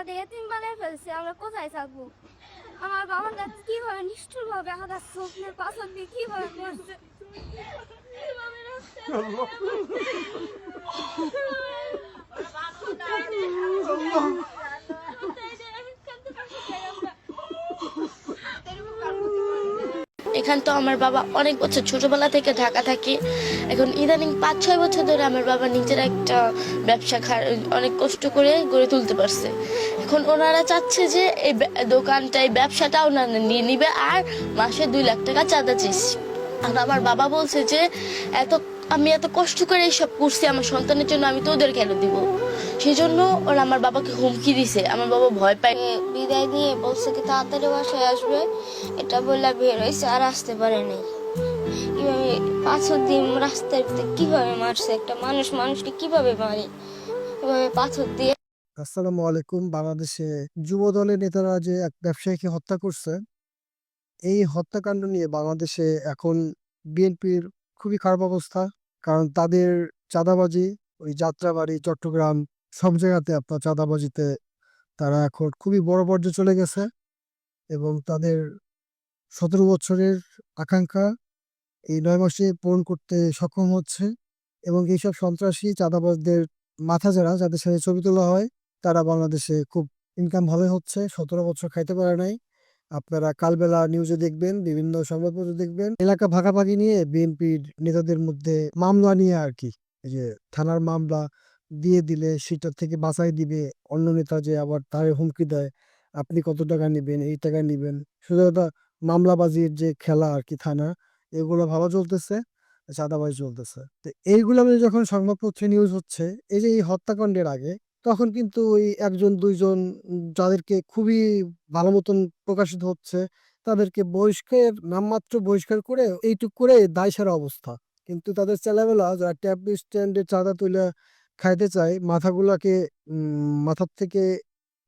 আমাদের এতিম বানায় ফেলছে, আমরা কোথায় থাকব? আমার বাবার কাছে কীভাবে নিষ্ঠুর ভাবে আমাদের স্বপ্নের পাথর দিয়ে কীভাবে করছে এখান তো আমার বাবা অনেক বছর ছোটবেলা থেকে ঢাকা থাকে। এখন ইদানিং পাঁচ ছয় বছর ধরে আমার বাবা নিজের একটা ব্যবসা অনেক কষ্ট করে গড়ে তুলতে পারছে। এখন ওনারা চাচ্ছে যে এই দোকানটা, এই ব্যবসাটা ওনারা নিয়ে নিবে আর মাসে দুই লাখ টাকা চাঁদা চেয়েছি আর আমার বাবা বলছে যে, এত আমি এত কষ্ট করে এইসব করছি, আমার সন্তানের জন্য আমি তো ওদের কেন দিব। সেই জন্য ওরা আমার বাবাকে হুমকি দিছে। আমার বাবা ভয় পায়। বিদায় নিয়ে বলছে কি তাড়াতাড়ি বাসায় আসবে। এটা বললে বের হয়েছে, আর আসতে পারেনি কীভাবে পাথর দিয়ে ভিতরে কীভাবে মারছে একটা মানুষ, মানুষকে কীভাবে মারে? কীভাবে পাথর দিয়ে আসসালামু আলাইকুম। বাংলাদেশে যুব দলের নেতারা যে এক ব্যবসায়ীকে হত্যা করছে, এই হত্যাকাণ্ড নিয়ে বাংলাদেশে এখন বিএনপির খুবই খারাপ অবস্থা। কারণ তাদের চাঁদাবাজি, ওই যাত্রাবাড়ি, চট্টগ্রাম সব জায়গাতে আপনার চাঁদাবাজিতে তারা এখন খুবই বড় পর্যায়ে চলে গেছে এবং তাদের সতেরো বছরের আকাঙ্ক্ষা এই নয় মাসে পূরণ করতে সক্ষম হচ্ছে এবং এইসব সন্ত্রাসী, চাঁদাবাজদের মাথা যারা, যাদের সাথে ছবি তোলা হয়, তারা বাংলাদেশে খুব ইনকাম ভাবে হচ্ছে। সতেরো বছর খাইতে পারে নাই। আপনারা কালবেলা নিউজে দেখবেন, বিভিন্ন সংবাদপত্র দেখবেন। এলাকা ভাগাভাগি নিয়ে বিএনপির নেতাদের মধ্যে মামলা নিয়ে আর কি। এই যে থানার মামলা দিয়ে দিলে সেটা থেকে বাঁচাই দিবে। অন্য নেতা যে আবার তার হুমকি দেয়, আপনি কত টাকা নেবেন, এই টাকা নেবেন? শুধু একটা মামলাবাজির যে খেলা আর কি, থানা, এগুলো ভালো চলতেছে, চাঁদাবাজি চলতেছে। তো এইগুলো নিয়ে যখন সংবাদপত্রে নিউজ হচ্ছে, এই যে এই হত্যাকাণ্ডের আগে, তখন কিন্তু ওই একজন, দুইজন যাদেরকে খুবই ভালো মতন প্রকাশিত হচ্ছে, তাদেরকে বহিষ্কার নামমাত্র বহিষ্কার করে এইটুক করে দায় সারা অবস্থা। কিন্তু তাদের ছেলেবেলা যারা ট্যাপ স্ট্যান্ডে চাঁদা তুলে খাইতে চায়, মাথাগুলাকে মাথার থেকে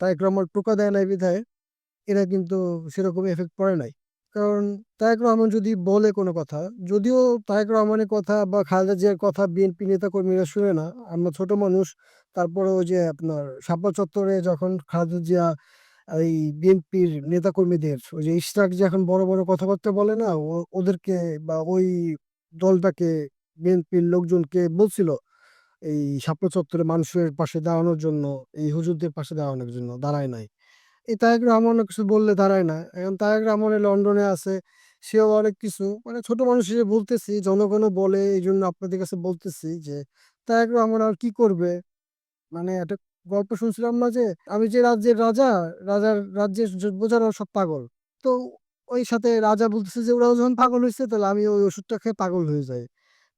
তারেক রহমান টোকা দেয় নাই বিধায়, এরা কিন্তু সেরকম এফেক্ট পড়ে নাই। কারণ তারেক রহমান যদি বলে কোনো কথা, যদিও তারেক রহমানের কথা বা খালেদা জিয়ার কথা বিএনপি নেতা কর্মীরা শুনে না, আমরা ছোট মানুষ তারপরে ওই যে আপনার শাপলা চত্বরে যখন খালেদা জিয়া এই বিএনপির নেতা কর্মীদের ওই যে ইশরাক যে এখন বড় বড় কথাবার্তা বলে না ওদেরকে বা ওই দলটাকে বিএনপির লোকজনকে বলছিল এই শাপলা চত্বরে মানুষের পাশে দাঁড়ানোর জন্য, এই হুজুরদের পাশে দাঁড়ানোর জন্য দাঁড়ায় নাই। এই তারেক রহমান কিছু বললে দাঁড়ায় না। এখন তারেক রহমান লন্ডনে আছে, সেও অনেক কিছু। মানে ছোট মানুষ হিসেবে বলতেছি, জনগণও বলে এই জন্য আপনাদের কাছে বলতেছি যে, তারেক রহমান আর কি করবে? মানে একটা গল্প শুনছিলাম না যে, আমি যে রাজ্যের রাজা, রাজার রাজ্যের বোঝানো সব পাগল। তো ওই সাথে রাজা বলতেছে যে, ওরাও যখন পাগল হয়েছে তাহলে আমি ওই ওষুধটা খেয়ে পাগল হয়ে যাই।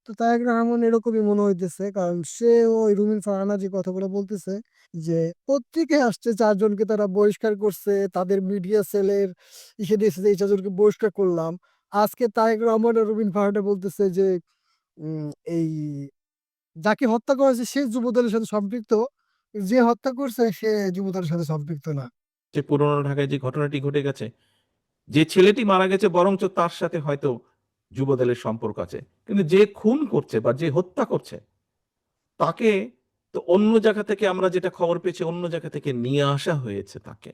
তো তারেক রহমান এরকমই মনে হইতেছে। কারণ সে ওই রুমিন ফারহানা যে কথাগুলো বলতেছে, যে পত্রিকায় আসছে চারজনকে তারা বহিষ্কার করছে, তাদের মিডিয়া সেলের ইসে দিয়েছে যে এই চারজনকে বহিষ্কার করলাম। আজকে তারেক রহমান আর রুমিন ফারহানা বলতেছে যে এই যাকে হত্যা করেছে সে যুবদলের সাথে সম্পৃক্ত। যে হত্যা করছে সে যুবদলের সাথে সম্পৃক্ত না। যে পুরোনো ঢাকায় যে ঘটনাটি ঘটে গেছে, যে ছেলেটি মারা গেছে বরঞ্চ তার সাথে হয়তো যুবদলের সম্পর্ক আছে। কিন্তু যে খুন করছে বা যে হত্যা করছে, তাকে তো অন্য জায়গা থেকে আমরা যেটা খবর পেয়েছি, অন্য জায়গা থেকে নিয়ে আসা হয়েছে তাকে।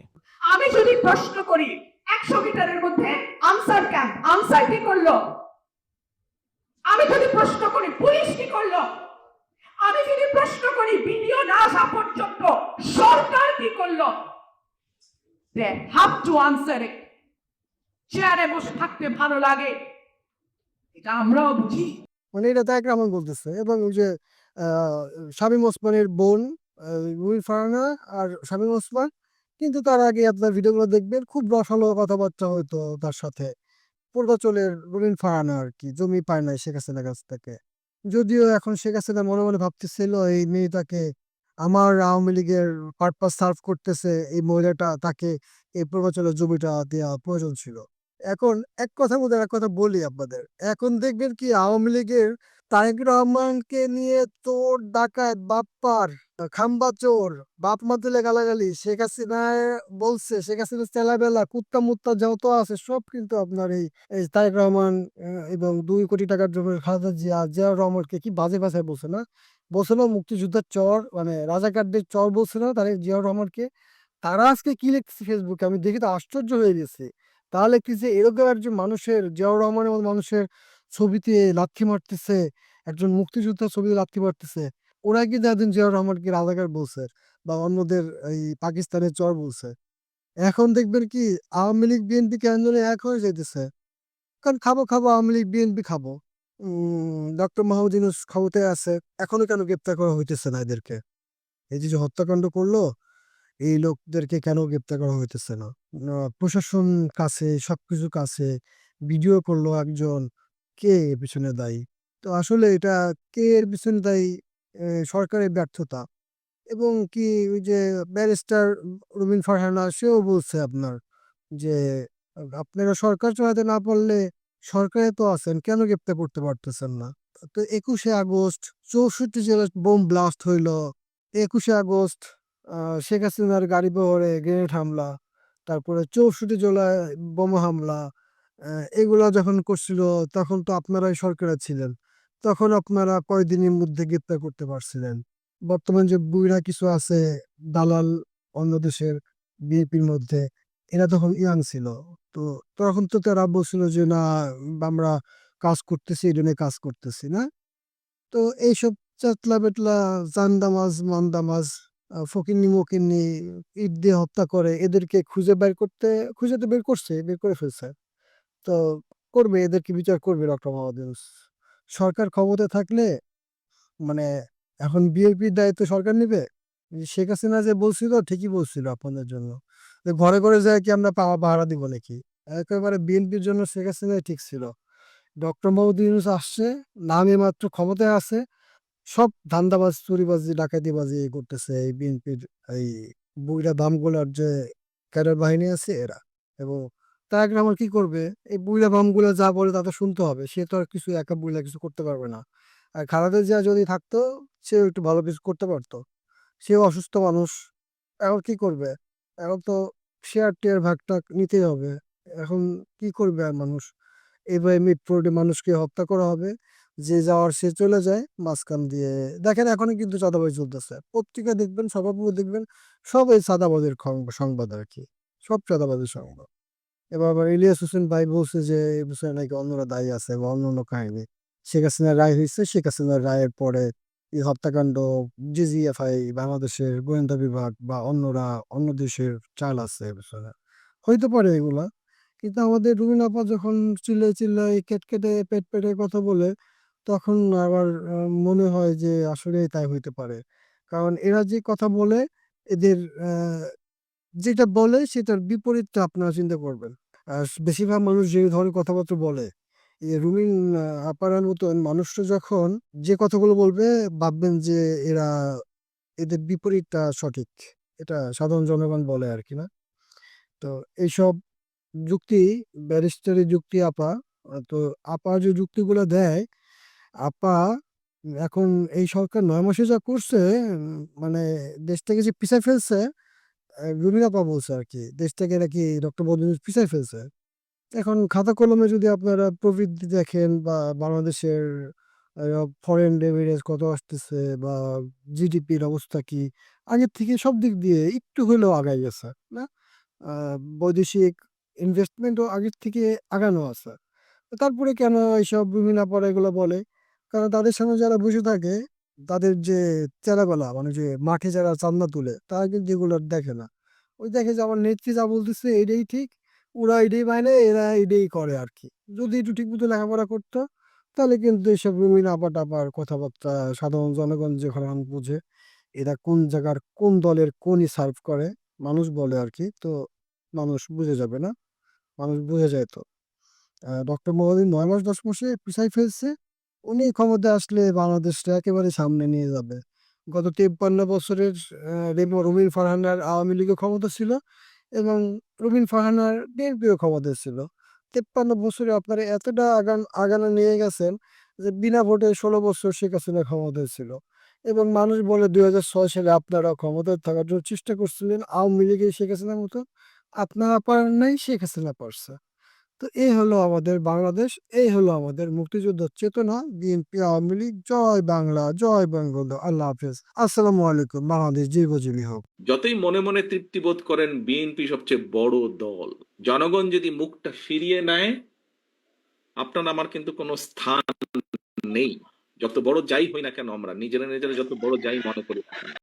আমি যদি প্রশ্ন করি, একশো মিটারের মধ্যে আনসার ক্যাম্প, আনসার কি করল? আমি যদি প্রশ্ন করি, পুলিশ কি করল? আমি যদি প্রশ্ন করি ভিডিও না আসা পর্যন্ত সরকার কি করল? দে টু আনসার চেয়ারে বসে থাকতে ভালো লাগে। এটা আমরাও বুঝি। মানে এটা বলতেছে এবং যে ওসমানের বোন রুমিন ফারহানা আর ওসমান। কিন্তু তার আগে আপনার ভিডিওগুলো দেখবেন, খুব রসালো কথাবার্তা তার সাথে। পূর্বাচলের ফারহানা আর কি, জমি পায় নাই শেখ হাসিনার কাছ থেকে। যদিও এখন শেখ হাসিনা মনে মনে ভাবতেছিল, এই মেয়েটাকে আমার আওয়ামী লীগের পারপাস সার্ভ করতেছে, এই মহিলাটা তাকে এই পূর্বাচলের জমিটা দেওয়া প্রয়োজন ছিল। এখন এক কথা বলতে এক কথা বলি আপনাদের। এখন দেখবেন কি আওয়ামী লীগের তারেক রহমানকে নিয়ে তোর ডাকাত, বাপ্পার, খাম্বা চোর, বাপ মা তুলে গালাগালি, শেখ হাসিনা বলছে, শেখ হাসিনা চেলাবেলা, কুত্তা মুত্তা যত আছে সব কিন্তু আপনার এই তারেক রহমান এবং দুই কোটি টাকার জন্য খালেদা জিয়া জিয়া রহমানকে কি বাজে ভাষায় বলছে না? বলছে না মুক্তিযোদ্ধার চর মানে রাজাকারদের চর বলছে না তারেক জিয়া রহমানকে? তারা আজকে কি লিখতেছে ফেসবুকে আমি দেখি তো আশ্চর্য হয়ে গেছি। তারা লিখতেছে এরকম একজন মানুষের, জিয়াউর রহমানের মতো মানুষের ছবিতে লাথি মারতেছে, একজন মুক্তিযোদ্ধার ছবিতে লাথি মারতেছে, ওরা কি যাদিন জিয়াউর রহমানকে রাজাকার বলছে বা অন্যদের এই পাকিস্তানের চর বলছে? এখন দেখবেন কি আওয়ামী লীগ, বিএনপি কেন এক হয়ে যাইতেছে। কারণ খাব খাব, আওয়ামী লীগ, বিএনপি খাব। ডক্টর মাহমুদ ইউনুস ক্ষমতায় আছে, এখনও কেন গ্রেপ্তার করা হইতেছে না এদেরকে? এই যে যে হত্যাকাণ্ড করল এই লোকদেরকে কেন গ্রেপ্তার করা হইতেছে না? প্রশাসন কাছে, সবকিছু কাছে, ভিডিও করল একজন, কে পিছনে দায়ী? তো আসলে এটা কে এর পিছনে দায়ী? সরকারের ব্যর্থতা। এবং কি ওই যে ব্যারিস্টার রুবিন ফারহানা, সেও বলছে আপনার যে, আপনারা সরকার চালাতে না পারলে সরকারে তো আছেন, কেন গ্রেপ্তার করতে পারতেছেন না? তো একুশে আগস্ট চৌষট্টি জেলায় বোম ব্লাস্ট হইল। একুশে আগস্ট শেখ হাসিনার গাড়ি বহরে গ্রেনেড হামলা, তারপরে চৌষট্টি জেলায় বোমা হামলা এগুলা যখন করছিল তখন তো আপনারাই সরকারে ছিলেন। তখন আপনারা কয়দিনের মধ্যে গ্রেপ্তার করতে পারছিলেন? বর্তমান যে বুইরা কিছু আছে, দালাল অন্য দেশের বিএপির মধ্যে, এরা তখন ইয়াং ছিল। তো তখন তো তারা বলছিল যে, না, আমরা কাজ করতেছি, এই জন্য কাজ করতেছি। না? তো এইসব চাতলা বেতলা জান্দামাজ, মান্দামাজ ফকিন্নি, মকিন্নি, ইট দিয়ে হত্যা করে, এদেরকে খুঁজে বের করতে, খুঁজে তো বের করছে, বের করে ফেলছে। তো করবে, এদেরকে বিচার করবে ডক্টর মোহাম্মদ ইউনূস। সরকার ক্ষমতায় থাকলে মানে এখন বিএনপির দায়িত্ব সরকার নেবে। শেখ হাসিনা যে বলছিল, ঠিকই বলছিল আপনাদের জন্য। ঘরে ঘরে যায় কি আমরা পাওয়া পাহারা দিব নাকি? একেবারে বিএনপির জন্য শেখ হাসিনা ঠিক ছিল। ডক্টর মোহাম্মদ ইউনূস আসছে, নামে মাত্র ক্ষমতায় আছে সব ধান্দাবাজ, চুরিবাজি, ডাকাতিবাজি করতেছে, এই বিএনপির এই বুইরা দামগুলার যে ক্যাডার বাহিনী আছে এরা। এবং তার আমার কি করবে? এই বুইরা বামগুলা যা বলে তা তো শুনতে হবে, সে তো আর কিছু একা বুইলা কিছু করতে পারবে না। আর খালেদা জিয়া যদি থাকতো, সেও একটু ভালো কিছু করতে পারতো। সেও অসুস্থ মানুষ, এখন কি করবে? এখন তো শেয়ার টেয়ার ভাগটা নিতেই হবে। এখন কি করবে আর মানুষ? এইভাবে মিড রোডে মানুষকে হত্যা করা হবে। যে যাওয়ার সে চলে যায়, মাঝখান দিয়ে। দেখেন এখনও কিন্তু চাঁদাবাজি চলতেছে। পত্রিকা দেখবেন, সভাপতি দেখবেন, সব এই সংবাদ আর কি। সব চাঁদাবাজের সংবাদ। এবার আবার ইলিয়াস হোসেন ভাই বলছে যে, এই বিষয়ে নাকি অন্যরা দায়ী আছে বা অন্য অন্য কাহিনী। শেখ হাসিনার রায় হয়েছে। শেখ হাসিনার রায়ের পরে এই হত্যাকাণ্ড, জিজিএফআই, বাংলাদেশের গোয়েন্দা বিভাগ বা অন্যরা, অন্য দেশের চাল আছে এ বিষয়ে। হইতে পারে এগুলা। কিন্তু আমাদের রুবিন আপা যখন চিল্লাই চিল্লাই কেট কেটে পেট পেটে কথা বলে তখন আবার মনে হয় যে আসলে তাই হইতে পারে। কারণ এরা যে কথা বলে, এদের যেটা বলে সেটার বিপরীতটা আপনারা চিন্তা করবেন। আর বেশিরভাগ মানুষ যে ধরনের কথাবার্তা বলে, এই রুমিন আপারার মতন মানুষটা যখন যে কথাগুলো বলবে, ভাববেন যে এরা এদের বিপরীতটা সঠিক। এটা সাধারণ জনগণ বলে আর কি না? তো এইসব যুক্তি ব্যারিস্টারি যুক্তি, আপা, তো আপা যে যুক্তিগুলো দেয় আপা এখন এই সরকার নয় মাসে যা করছে মানে দেশটাকে যে পিছায় ফেলছে আহ, রুমিন আপা বলছে আর কি। দেশটাকে নাকি ডক্টর মোদী পিছায় ফেলছে। এখন খাতা কলমে যদি আপনারা প্রবৃদ্ধি দেখেন বা বাংলাদেশের ফরেন রেমিটেন্স কত আসতেছে বা জিডিপির অবস্থা কি আগের থেকে সব দিক দিয়ে একটু হলেও আগাই গেছে না? বৈদেশিক ইনভেস্টমেন্টও আগের থেকে আগানো আছে। তারপরে কেন এইসব বিভিন্ন পরে এগুলো বলে? কারণ তাদের সামনে যারা বসে থাকে, তাদের যে চেলাবেলা মানে যে মাঠে যারা চান্দা তুলে, তারা কিন্তু এগুলো দেখে না। ওই দেখে যে আমার নেত্রী যা বলতেছে, এটাই ঠিক, ওরা এটাই মানে এরা এটাই করে আর কি যদি একটু ঠিক মতো লেখাপড়া করতো, তাহলে কিন্তু এইসব বিভিন্ন আপার টাপার কথাবার্তা, সাধারণ জনগণ যে যখন বুঝে, এরা কোন জায়গার, কোন দলের, কোনই সার্ভ করে, মানুষ বলে আর কি তো মানুষ বুঝে যাবে না, মানুষ বুঝে যায় তো। ডক্টর মোহাম্মদ নয় মাস দশ মাসে পিছাই ফেলছে উনি ক্ষমতা আসলে বাংলাদেশটা একেবারে সামনে নিয়ে যাবে। গত তিপ্পান্ন বছরের রেমো রুমিন ফারহানার আওয়ামী লীগের ক্ষমতা ছিল এবং রুমিন ফারহানার বিএনপিও ক্ষমতা ছিল। তিপ্পান্ন বছরে আপনারা এতটা আগান আগানো নিয়ে গেছেন যে বিনা ভোটে ষোলো বছর শেখ হাসিনা ক্ষমতায় ছিল এবং মানুষ বলে দুই হাজার ছয় সালে আপনারা ক্ষমতায় থাকার জন্য চেষ্টা করছিলেন আওয়ামী লীগের শেখ হাসিনার মতো। আপনারা পারেন নাই, শেখ হাসিনা পারছে। তো এই হলো আমাদের বাংলাদেশ, এই হলো আমাদের মুক্তিযুদ্ধ চেতনা। বিএনপি, আওয়ামী লীগ, জয় বাংলা, জয় বঙ্গবন্ধু। আল্লাহ হাফেজ। আসসালামু আলাইকুম। বাংলাদেশ জীবজীবী হোক। যতই মনে মনে তৃপ্তি বোধ করেন, বিএনপি সবচেয়ে বড় দল। জনগণ যদি মুখটা ফিরিয়ে নেয়, আপনার আমার কিন্তু কোনো স্থান নেই। যত বড় যাই হই না কেন আমরা, নিজেরা নিজেরা যত বড় যাই মনে করি।